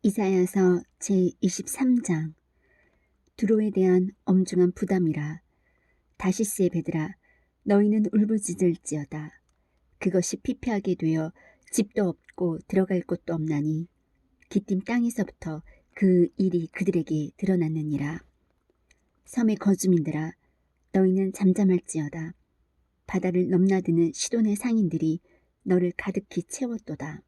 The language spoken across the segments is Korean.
이사야서 제23장. 두로에 대한 엄중한 부담이라 다시스의 배들아 너희는 울부짖을지어다. 그것이 피폐하게 되어 집도 없고 들어갈 곳도 없나니 기띔 땅에서부터 그 일이 그들에게 드러났느니라. 섬의 거주민들아 너희는 잠잠할지어다. 바다를 넘나드는 시돈의 상인들이 너를 가득히 채웠도다.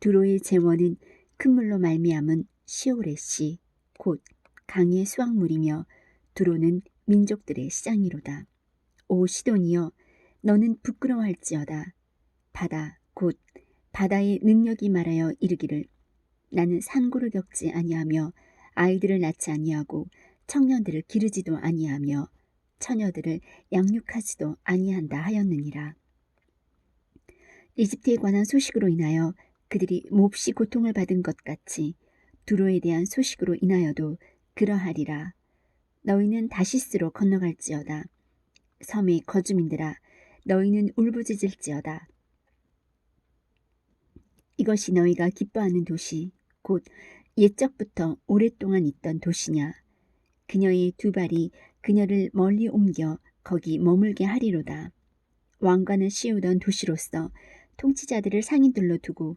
두로의 재원은 큰 물로 말미암은 시오레 씨, 곧 강의 수확물이며 두로는 민족들의 시장이로다. 오 시돈이여, 너는 부끄러워할지어다. 바다, 곧 바다의 능력이 말하여 이르기를 나는 산고를 겪지 아니하며 아이들을 낳지 아니하고 청년들을 기르지도 아니하며 처녀들을 양육하지도 아니한다 하였느니라. 이집트에 관한 소식으로 인하여 그들이 몹시 고통을 받은 것 같이 두로에 대한 소식으로 인하여도 그러하리라. 너희는 다시스로 건너갈지어다. 섬의 거주민들아, 너희는 울부짖을지어다. 이것이 너희가 기뻐하는 도시, 곧 옛적부터 오랫동안 있던 도시냐. 그녀의 두 발이 그녀를 멀리 옮겨 거기 머물게 하리로다. 왕관을 씌우던 도시로서 통치자들을 상인들로 두고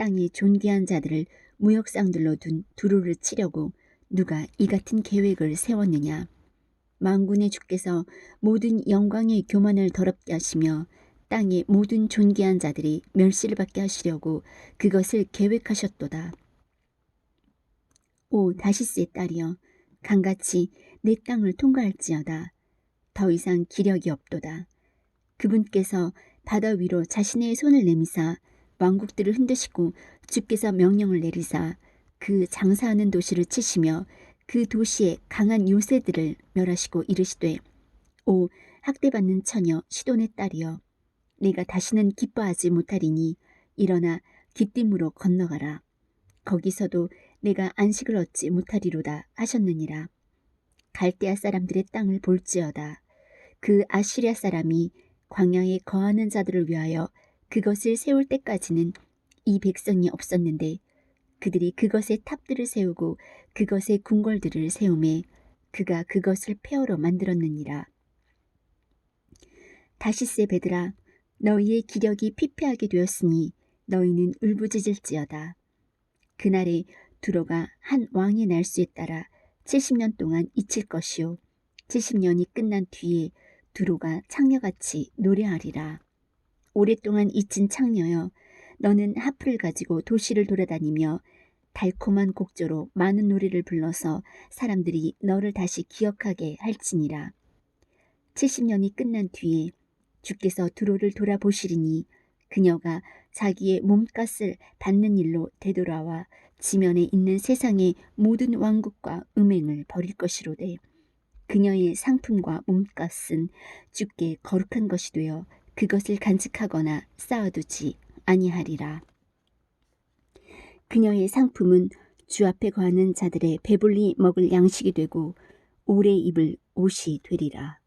땅에 존귀한 자들을 무역상들로 둔 두루를 치려고 누가 이 같은 계획을 세웠느냐. 망군의 주께서 모든 영광의 교만을 더럽게 하시며 땅의 모든 존귀한 자들이 멸시를 받게 하시려고 그것을 계획하셨도다. 오 다시스의 딸이여 강같이 내 땅을 통과할지어다. 더 이상 기력이 없도다. 그분께서 바다 위로 자신의 손을 내미사 왕국들을 흔드시고 주께서 명령을 내리사 그 장사하는 도시를 치시며 그 도시의 강한 요새들을 멸하시고 이르시되 오 학대받는 처녀 시돈의 딸이여 내가 다시는 기뻐하지 못하리니 일어나 기띔으로 건너가라. 거기서도 내가 안식을 얻지 못하리로다 하셨느니라. 갈대아 사람들의 땅을 볼지어다. 그 아시리아 사람이 광야에 거하는 자들을 위하여 그것을 세울 때까지는 이 백성이 없었는데 그들이 그것에 탑들을 세우고 그것에 궁궐들을 세우매 그가 그것을 폐허로 만들었느니라. 다시스의 배들아 너희의 기력이 피폐하게 되었으니 너희는 울부짖을지어다. 그날에 두로가 한 왕의 날수에 따라 70년 동안 잊힐 것이요 70년이 끝난 뒤에 두로가 창녀같이 노래하리라. 오랫동안 잊힌 창녀여 너는 하프를 가지고 도시를 돌아다니며 달콤한 곡조로 많은 노래를 불러서 사람들이 너를 다시 기억하게 할지니라. 70년이 끝난 뒤에 주께서 두로를 돌아보시리니 그녀가 자기의 몸값을 받는 일로 되돌아와 지면에 있는 세상의 모든 왕국과 음행을 버릴 것이로되 그녀의 상품과 몸값은 주께 거룩한 것이 되어 그것을 간직하거나 쌓아두지 아니하리라. 그녀의 상품은 주 앞에 거하는 자들의 배불리 먹을 양식이 되고 오래 입을 옷이 되리라.